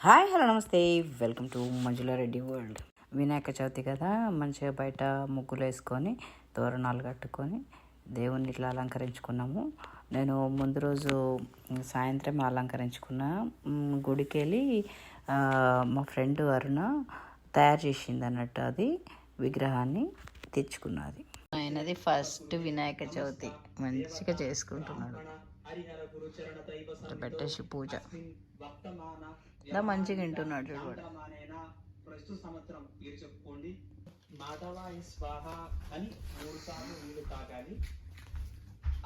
Hi hello నమస్తే. Welcome to Manjula Reddy world Vinayaka Chavithi కదా మంచిగా బయట ముగ్గులు వేసుకొని తోరణాలు కట్టుకొని దేవుణ్ణి ఇట్లా అలంకరించుకున్నాము. నేను ముందు రోజు సాయంత్రం అలంకరించుకున్న. గుడికి వెళ్ళి మా ఫ్రెండ్ అరుణ తయారు చేసింది అన్నట్టు అది విగ్రహాన్ని తెచ్చుకున్నది. ఆయనది ఫస్ట్ వినాయక చవితి. మంచిగా చేసుకుంటున్నాడు. పెట్టేసి పూజ. ఇలా మంచిగా వింటున్నాడు చూడు ప్రస్తుత సంవత్సరం మీరు చెప్పుకోండి. మాధవాయ స్వాహ అని మూడు సార్లు నీళ్ళు తాగాలి.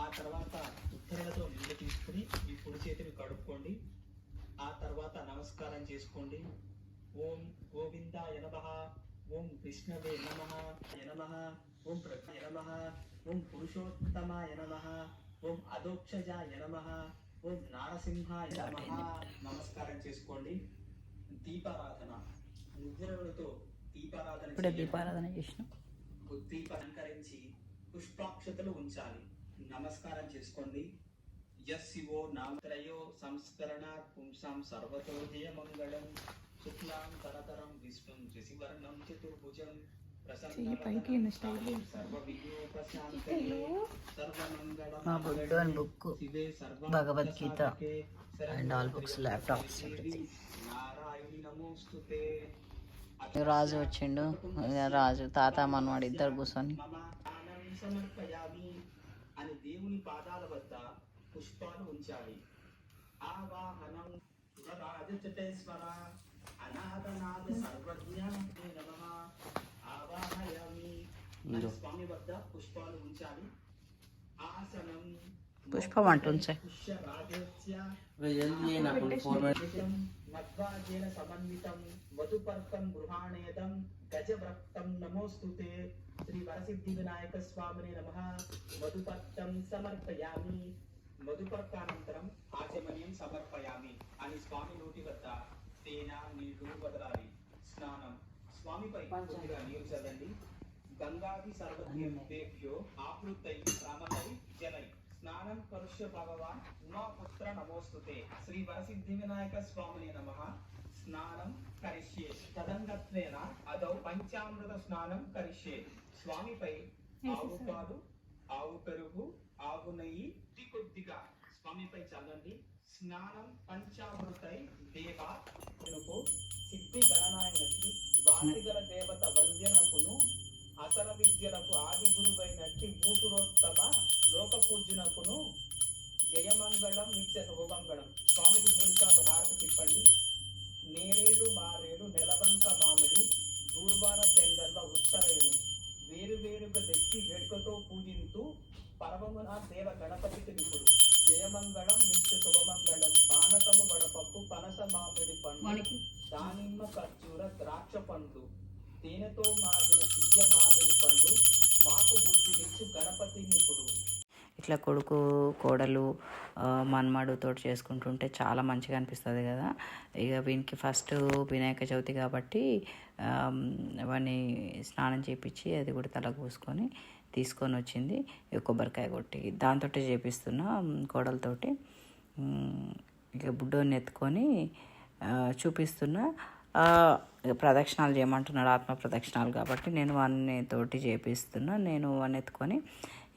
ఆ తర్వాత ఉత్తరాలతో నీళ్ళు తీసుకుని ఈ కుడి చేతిని కడుక్కోండి. ఆ తర్వాత నమస్కారం చేసుకోండి. ఓం గోవింద ఎనమహ ఓం విష్ణవే నమః. ఎనమహ ఓం ప్రజ్ఞాయ ఎనమహ ఓం పురుషోత్తమ ఎనమహ ఓం అధోక్షజ ఎనమహ నారసింహాయ నమః. నమస్కారం చేసుకోండి. దీపారాధన. నిద్రలతో దీపారాధన ఇప్పుడే. దీపారాధన చేసినాం. దీప అలంకరించి పుష్పాక్షతలు ఉంచాలి. నమస్కారం చేసుకోండి. యస్ శివో నామత్రయో సంస్కరణ పుంసాం సర్వతో మంగళం శుక్లాం తరతరం విష్ణుం శశివర్ణం చతుర్భుజం చెయ్యి పైకి మా బుడ్డోని book Bhagavad Gita and all books laptops Raju వచ్చిండు. రాజు తాత మనవాడు ఇద్దరు కూర్చొని. మమ దానం సమర్పయామి అని దేవుని పాదాల వద్ద పుష్పాలు ఉంచాలి ఆవాహనం రాజచటేశ్వర అనాథనాథ సర్వజ్ఞ నమ. స్వామి వద్ద పుష్పాలు ఉంచాలి. ఆసనం పుష్పం జల్దీ మధ్వాజేన సమన్వితం వధుపర్కం గృహాణేదం గజవ్రక్తం నమోస్తుతే శ్రీ వరసిద్ధి వినాయక స్వామిని నమ. మధుపర్కం సమర్పయామి. మధుపర్కానంతరం ఆచమనీయం సమర్పయామి అని స్వామి నోటి వద్ద తేనె నీళ్ళు వదలాలి. స్నానం. స్వామిపై కొద్దిగా నీరు చల్లండి. గంగాది సర్వతీర్థేభ్యో ఆపృతై రామతై జలై స్నానం కరుష్య భగవాన్ ఉమాపుత్ర నమోస్తుతే శ్రీ వరసిద్ధి వినాయక స్వామిని నమ స్నానం కరిష్యే తదంగత్వేన అదౌ పంచామృత స్నానం కరిష్యే స్వామిపై ఆవు పాలు ఆవు పెరుగు ఆవు నెయ్యి కొద్ది కొద్దిగా స్వామిపై చల్లండి స్నానం పంచామృతై దేవ నుకు సిద్ధి గణనాయనకి వాటిగల దేవత వంద్యన అసల విద్యలకు ఆది గురువైనట్టి మూతురోత్తమ లోక పూజ్యునకును జయమంగళం నిత్య శుభమంగళం. స్వామికి మూడు సార్లు హారతి తిప్పండి. నేరేడు మారేడు నెలవంక మామిడి దూర్వార ఉత్తరేణు వేరు వేరుగా తెచ్చి వేడుకతో పూజింతూ పరమమున దేవ గణపతికి నిపుడు జయమంగళం నిత్య శుభమంగళం. పానకము వడపప్పు పనస మామిడి పండు దానిమ్మ ఖర్జూర ద్రాక్ష పండ్లు. తేనెతో మాగిన తియ్య మామిడి పండు మాకు బుద్ధినిచ్చు గణపతి నిపుడు ఇట్లా కొడుకు కోడలు ఆ, మన్మడు చేసుకుంటుంటే చాలా మంచిగా అనిపిస్తుంది కదా. ఇక వీనికి ఫస్ట్ వినాయక చవితి కాబట్టి వాడిని స్నానం చేపించి అది కూడా తల పూసుకొని తీసుకొని వచ్చింది. కొబ్బరికాయ కొట్టి దాంతో చేపిస్తున్నా కోడలతోటి. ఇక బుడ్డోని ఎత్తుకొని చూపిస్తున్నా ప్రదక్షిణాలు చేయమంటున్నాడు ఆత్మ ప్రదక్షిణాలు కాబట్టి నేను వాన్ని తోటి చేపిస్తున్నా నేను వాన్ని ఎత్తుకొని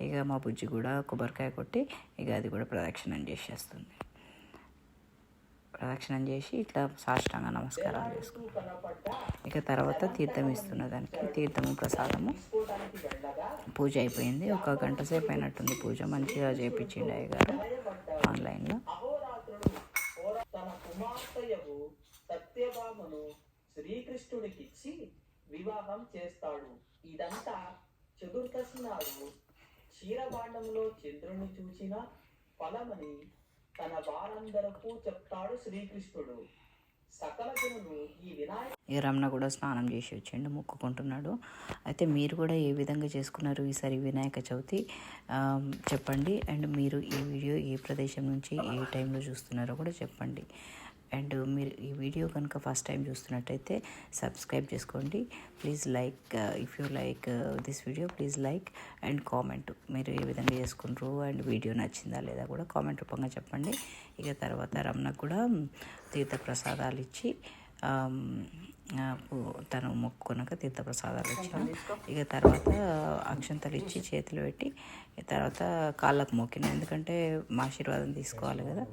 ఇక మా బుజ్జి కూడా కొబ్బరికాయ కొట్టి ఇక అది కూడా ప్రదక్షిణం చేసేస్తుంది. ప్రదక్షిణం చేసి ఇట్లా సాష్టాంగ నమస్కారాలు చేసుకుంటాం. ఇక తర్వాత తీర్థం ఇస్తున్న దానికి తీర్థము ప్రసాదము. పూజ అయిపోయింది. ఒక గంట సేపు అయినట్టుంది పూజ. మంచిగా చేయించిండి అయ్య గారు ఆన్లైన్లో. సత్యభామను శ్రీకృష్ణుడికిచ్చి వివాహం చేస్తాడు. ఇదంతా చతుర్దశి నాడు క్షీరభాండంలో చంద్రుని చూచిన ఫలమని తన వారందరకు చెప్తాడు శ్రీకృష్ణుడు. సకల జనులు ఈ వినాయక ఇక రమణ కూడా స్నానం చేసి వచ్చిండు మొక్కుకుంటున్నాడు. అయితే మీరు కూడా ఏ విధంగా చేసుకున్నారు ఈసారి వినాయక చవితి? చెప్పండి. అండ్ మీరు ఈ వీడియో ఏ ప్రదేశం నుంచి ఏ టైంలో చూస్తున్నారో కూడా చెప్పండి. అండ్ మీరు ఈ వీడియో కనుక ఫస్ట్ టైం చూస్తున్నట్టయితే సబ్స్క్రైబ్ చేసుకోండి. Please like if you like this video please like and comment మీరు ఏ విధంగా చేసుకుంటారు అండ్ వీడియో నచ్చిందా లేదా కూడా కామెంట్ రూపంగా చెప్పండి. ఇక తర్వాత రమణకు కూడా తీర్థ ప్రసాదాలు ఇచ్చి um, uh, తను మొక్కుకున్నాక తీర్థ ప్రసాదాలు ఇచ్చాను. ఇక తర్వాత అక్షంతలు ఇచ్చి చేతులు పెట్టి తర్వాత కాళ్ళకు మొక్కిన ఎందుకంటే మా ఆశీర్వాదం తీసుకోవాలి కదా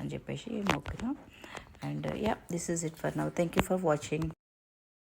అని చెప్పేసి మొక్కిన. and uh, yeah this is it for now. Thank you for watching.